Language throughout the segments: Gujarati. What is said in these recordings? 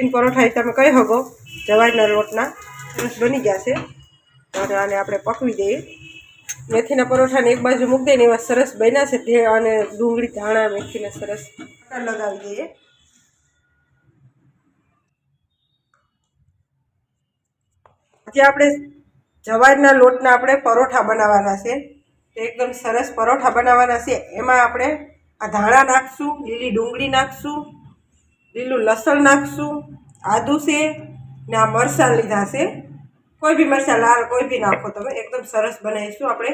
મેથીના પરોઠા એ તમે કહી શકો. જવાઈના લોટના સરસ બની ગયા છે. અને આને આપણે પકવી દઈએ. મેથીના પરોઠાને એક બાજુ મૂકી દઈને એવા સરસ બન્યા છે અને ડુંગળી, ધાણા, મેથીને સરસ લગાવી દઈએ. આજે આપણે જવારના લોટના આપણે પરોઠા બનાવવાના છે. તો એકદમ સરસ પરોઠા બનાવવાના છે. એમાં આપણે આ ધાણા નાખશું, લીલી ડુંગળી નાખશું લીલું લસણ નાખશું આદુ છે ને આ મરચાં લીધા છે. કોઈ બી મરચાં લાલ કોઈ બી નાખો તમે એકદમ સરસ બનાવીશું આપણે.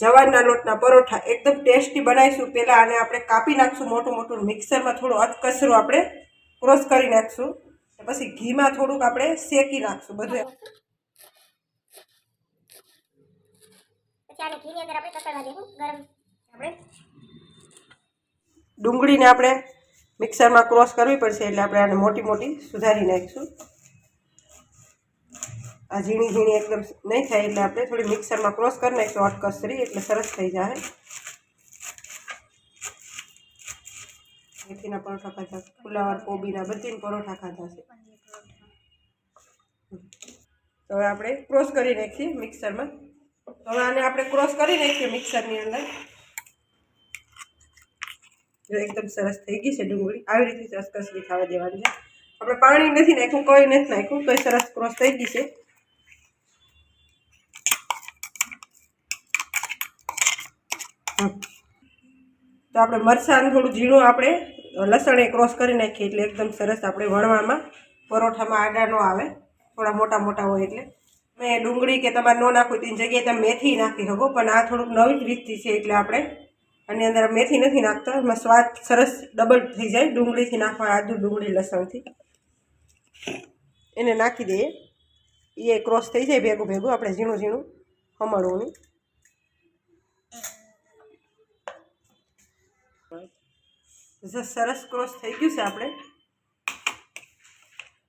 જવારના લોટના પરોઠા એકદમ ટેસ્ટી બનાવીશું. પહેલાં આને આપણે કાપી નાખશું મોટું મોટું મિક્સરમાં થોડું અધકચરું આપણે ક્રોસ કરી નાખશું. પછી ઘીમાં થોડુંક આપણે શેકી નાખશું બધું ડુંગળીને આપણે મિક્સરમાં ક્રોસ કરવી પડશે એટલે આપણે આને મોટી મોટી સુધારી નાખીશું. આ ઝીણી ઝીણી એકદમ નહીં થાય એટલે આપણે થોડી મિક્સરમાં ક્રોસ કરી નાખીશું. અટકસરી એટલે સરસ થઈ જાય મેથીના પરોઠા ખાધા ફુલાવર કોબીના બધી પરોઠા ખાધા છે. તો હવે આપણે ક્રોસ કરી નાખીએ મિક્સરમાં. તો હવે આને આપણે ક્રોસ કરી નાખીએ મિક્સરની અંદર. એકદમ સરસ થઈ ગઈ છે ડુંગળી. આવી રીતે સરસ થવા દેવાની છે. આપણે પાણી નથી નાખ્યું, કોઈ નથી નાખ્યું તો સરસ ક્રોસ થઈ ગઈ છે. તો આપણે મરચાં થોડું ઝીણું આપણે લસણ એ ક્રોસ કરી નાખીએ એટલે એકદમ સરસ આપણે વણવામાં પરોઠામાં આડા ન આવે, થોડા મોટા મોટા હોય એટલે. મેં ડુંગળી કે તમારે ન નાખવી તેની જગ્યાએ તમે મેથી નાખી શકો, પણ આ થોડુંક નવી જ રીતથી છે એટલે આપણે આની અંદર મેથી નથી નાખતા, એમાં સ્વાદ સરસ ડબલ થઈ જાય, ડુંગળીથી નાખવા આદુ ડુંગળી, લસણથી. એને નાખી દઈએ. એ ક્રોસ થઈ જાય ભેગું ભેગું, આપણે ઝીણું ઝીણું ખમણવું સરસ ક્રોસ થઈ ગયું છે આપણે.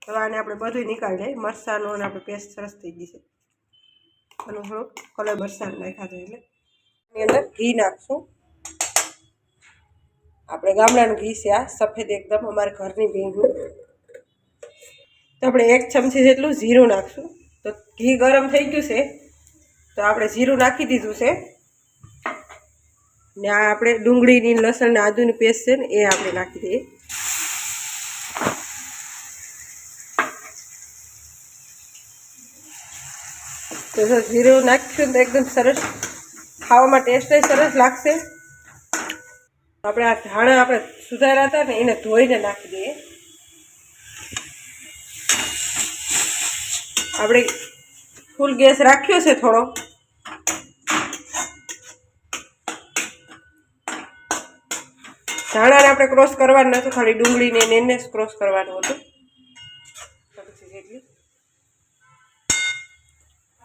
હવે આને આપણે બધું નીકાળી લઈએ. મરસાનો અને આપણે પેસ્ટ સરસ થઈ ગઈ છે. અને થોડુંક કલર મરચાં નાખ્યા છે એટલે. એની અંદર ઘી નાખશું. આપણે ગામડાનું ઘી છે આ, સફેદ એકદમ અમારા ઘરની ભેગું તો આપણે એક ચમચી જેટલું જીરું નાખશું. તો ઘી ગરમ થઈ ગયું છે. તો આપણે જીરું નાખી દીધું છે. ને આ આપણે ડુંગળીની લસણ ને આદુની પેસ્ટ છે ને, એ આપણે નાખી દઈએ. તો જીરું નાખીશું તો એકદમ સરસ, ખાવામાં ટેસ્ટ સરસ લાગશે. આપણે આ ધાણા આપણે સુધાર્યા હતા ને, એને ધોઈને નાખી દઈએ. આપણે ફૂલ ગેસ રાખ્યો છે થોડો. ધાણાને આપણે ક્રોસ કરવાનું નહોતું ખાલી ડુંગળીને એને જ ક્રોસ કરવાનું હતું.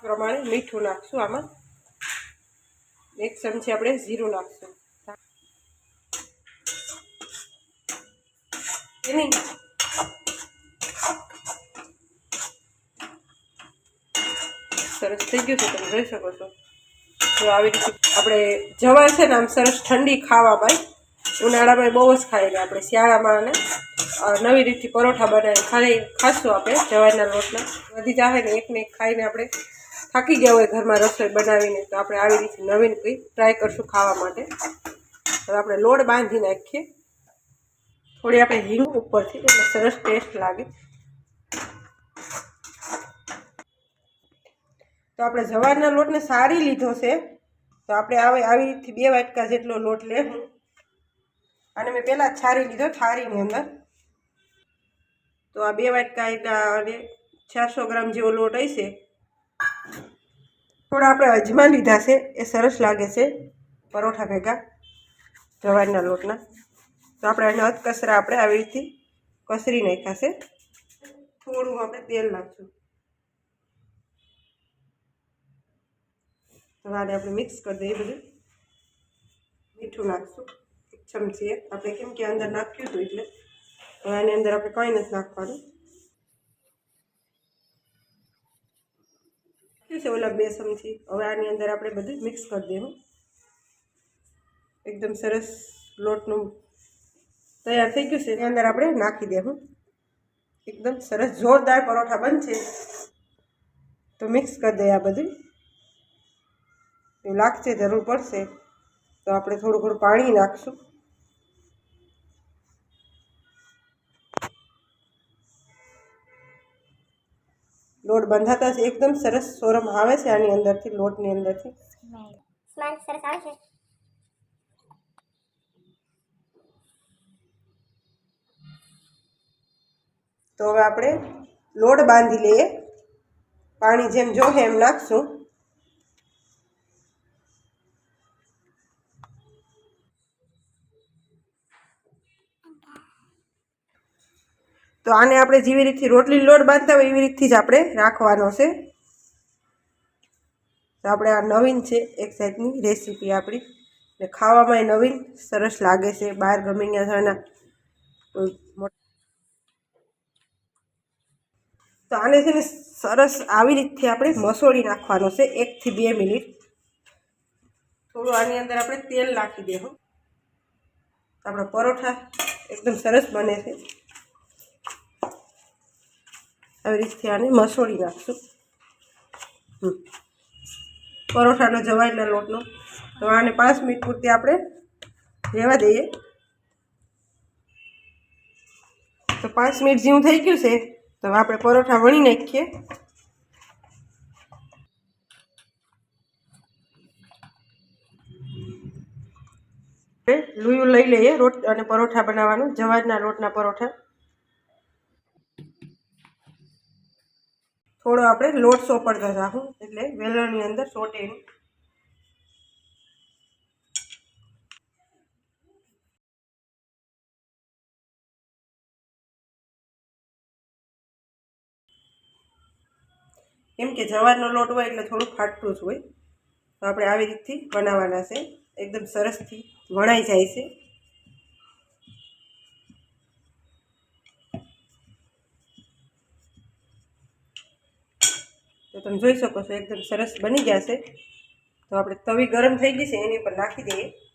પ્રમાણે મીઠું નાખશું આમાં. એક ચમચી આપણે જીરું નાખશું. એની સરસ થઈ ગયું છે, તમે જોઈ શકો છો. જો આવી રીતે આપણે જવા છે ને આમ સરસ ઠંડી ખાવામાં. ઉનાળામાં બહુ જ ખાઈએ આપણે શિયાળામાં અને નવી રીતથી પરોઠા બનાવીને ખાઈ ખાશું આપણે જવારના લોટના. બધી જાહે ને એકને એક ખાઈને આપણે થાકી ગયા હોય ઘરમાં રસોઈ બનાવીને, તો આપણે આવી રીતે નવીન કંઈ ટ્રાય કરશું ખાવા માટે. હવે આપણે લોડ બાંધી નાખીએ. થોડી આપણે હિંગ ઉપરથી એટલે સરસ ટેસ્ટ લાગે. તો આપણે જવારના લોટને સારી લીધો છે. તો આપણે આવે આવી રીતથી બે વાટકા જેટલો લોટ લેવું. અને મેં પહેલાં છારી લીધો થાળીની અંદર. તો આ બે વાટકા એટલે ચારસો ગ્રામ જેવો લોટ હશે. થોડા આપણે અજમા લીધા છે, એ સરસ લાગે છે, પરોઠા ભેગા, જવારના લોટના. તો આપણે એને અધકસરા આપણે આવી રીતે કસરી નાખ્યા છે. થોડું આપણે તેલ નાખશું. તો આને આપણે મિક્સ કરી દઈએ બધું. મીઠું નાખશું. એક ચમચી એક. આપણે કેમ કે અંદર નાખ્યું હતું એટલે. હવે આની અંદર આપણે કંઈ નથી નાખવાનું. નાખ્યું છે ઓલા બે ચમચી. હવે આની અંદર આપણે બધું મિક્સ કરી દેવું. એકદમ સરસ લોટનું તૈયાર થઈ ગયું છે. એની અંદર આપણે નાખી દેવું એકદમ સરસ જોરદાર પરોઠા બનશે. તો મિક્સ કરી દઈએ આ બધું. એવું લાગશે જરૂર પડશે. તો આપણે થોડું થોડું પાણી નાખશું. લોટ બંધાતા જ એકદમ સરસ સોરમ આવે છે આની અંદરથી લોટની અંદરથી. સ્મેલ સરસ આવે છે. તો હવે આપણે લોટ બાંધી લઈએ. પાણી જેમ જોહે એમ નાખશું. તો આને આપણે જેવી રીતથી રોટલી લોટ બાંધતા હોય એવી રીતથી જ આપણે રાખવાનો છે. તો આપણે આ નવીન છે એક સાઈડની રેસીપી આપણી. ને ખાવામાંય નવીન સરસ લાગે છે. બહાર ગમે ત્યાં જવાના કોઈ મોટ તો આને છે ને સરસ આવી રીતથી આપણે મસોળી નાખવાનો છે એકથી બે મિનિટ. થોડું આની અંદર આપણે તેલ નાખી દેવું આપણા પરોઠા એકદમ સરસ બને છે. આવી રીતથી આને મસોળી નાખશું. પરોઠાનો જવાઈના લોટનો. તો આને પાંચ મિનિટ પૂરતી આપણે રહેવા દઈએ. તો પાંચ મિનિટ જેવું થઈ ગયું છે. તો આપણે પરોઠા વણી નાખીએ. લુયું લઈ લઈએ રોટ અને પરોઠા બનાવવાનું જવાજના લોટના પરોઠા. થોડો આપણે લોટ સોપડતા રાખું એટલે વેલણની અંદર સોટે કેમ કે જવારનો લોટ હોય એટલે થોડું ફાટતું જ હોય. તો આપણે આવી રીતથી બનાવવાના છે. એકદમ સરસથી વણાઈ જાય છે. તો તમે જોઈ શકો છો, એકદમ સરસ બની ગયા છે. તો આપણે તવી ગરમ થઈ ગઈ છે, એની ઉપર નાખી દઈએ.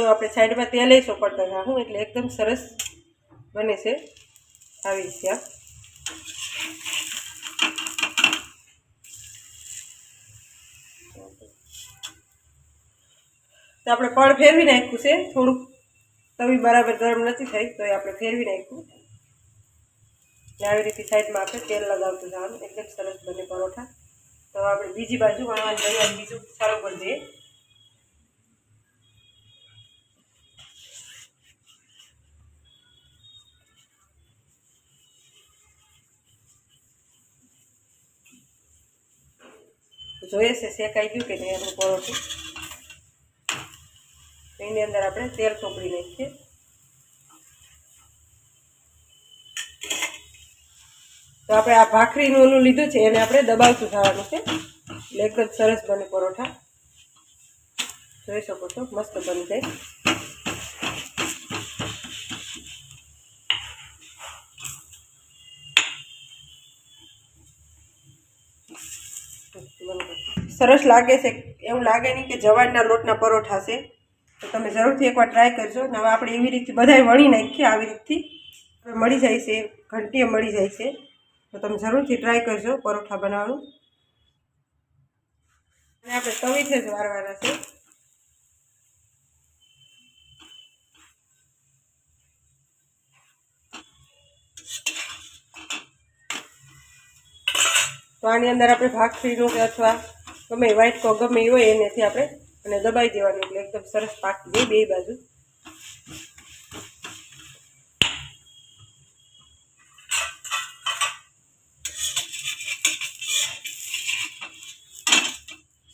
તો આપણે સાઈડમાં તેલ સોપડતા રાખું એટલે એકદમ સરસ બને છે. આવી રીતે તો આપણે પળ ફેરવી નાખ્યું છે, થોડુંક. તવી બરાબર ગરમ નથી થઈ, તો એ આપણે ફેરવી નાખ્યું. આવી રીતે સાઈડમાં આપણે તેલ લગાવતું જવાનું, એકદમ સરસ બને પરોઠા. તો આપણે બીજી બાજુ વણવાની બીજું સારું કરી દઈએ જોઈએ છે શેકાઈ ગયું કે નહીં, એનું પરોઠું. એની અંદર આપણે તેલ ચોપડી નાખીએ. તો આપણે આ ભાખરીનું ઓલું લીધું છે, એને આપણે દબાવતું થવાનું છે. એટલે જ સરસ બને પરોઠા. જોઈ શકો છો, મસ્ત બની જાય. સરસ લાગે છે. એવું લાગે નહીં કે જવારના લોટના પરોઠા છે. તો તમે જરૂરથી એકવાર ટ્રાય કરજો. ને હવે આપણે એવી રીતે બધાય વણી નાખીએ આવી રીતથી. મળી જાય છે. ઘંટીએ મળી જાય છે. તો તમે જરૂરથી ટ્રાય કરજો પરોઠા બનાવવાનું. અને આપણે તવીથી જ વારવાના છે. તો આની અંદર આપણે ભાખરીનું કે અથવા ગમે વ્હાઈટ કો ગમે હોય એનેથી આપણે અને દબાઈ દેવાનું એટલે એકદમ સરસ પાકી જાય બે બાજુ.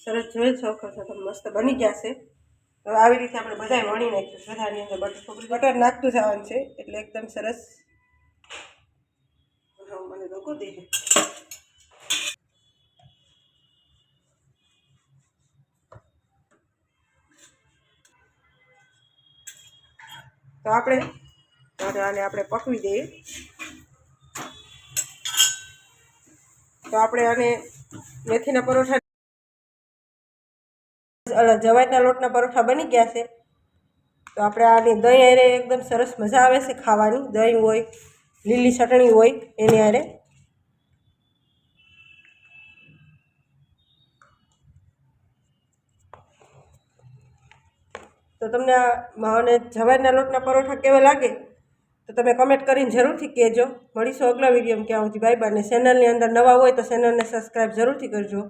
સરસ જોઈ છો તમે મસ્ત બની ગયા છે. હવે આવી રીતે આપણે બધાય વણી નાખ્યું બધાની અંદર બટર થોડું બટર નાખતું જવાનું છે. એટલે એકદમ સરસ. મને લોકો દે તો આપણે આને આપણે પકવી દઈએ. તો આપણે આને મેથીના પરોઠા જવાઈના લોટના પરોઠા બની ગયા છે. તો આપણે આની દહીં અરે એકદમ સરસ મજા આવે છે ખાવાની. દહીં હોય, લીલી ચટણી હોય, એની અરે તો તમને મને જવારના લોટના પરોઠા કેવા લાગે? તો તમે કમેન્ટ કરીને જરૂરથી કહેજો. મળીશું અગલા વિડીયોમાં. ક્યાં સુધી બાય બાય અને ચેનલની અંદર નવા હોય તો ચેનલને સબસ્ક્રાઈબ જરૂરથી કરજો.